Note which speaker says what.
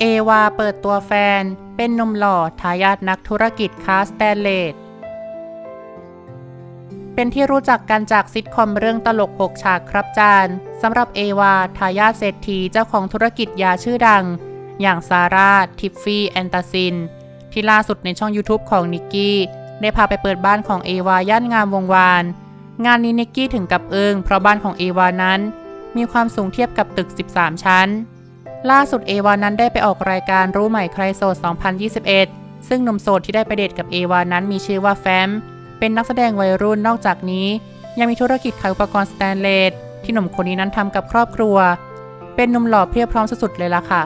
Speaker 1: เอวาเปิดตัวแฟน เป็นนุ่มหล่อทายาทนักธุรกิจค้าสแตนเลส เป็นที่รู้จักกันจากซิทคอมเรื่องตลก6ฉากครับจานสำหรับเอวาทายาทเศรษฐีเจ้าของธุรกิจยาชื่อดัง อย่างซาร่า ทิฟฟี่ แอนตาซิน ที่ล่าสุดในช่อง YouTube ของนิกกี้ ได้พาไปเปิดบ้านของเอวาย่านงามวงวาน งานนี้นิกกี้ถึงกับเอิงเพราะบ้านของเอวานั้น มีความสูงเทียบกับตึก 13 ชั้น ล่าสุดเอวานั้นได้ไปออกรายการรู้ใหม่ใครโสด 2021 ซึ่งหนุ่มโสดที่ได้ไปเดทกับเอวานั้นมีชื่อว่าแฟม เป็นนักแสดงวัยรุ่นนอกจากนี้ ยังมีธุรกิจขายอุปกรณ์สแตนเลสที่หนุ่มคนนี้นั้นทำกับครอบครัว เป็นหนุ่มหล่อเพรียบพร้อมสุดๆเลยล่ะค่ะ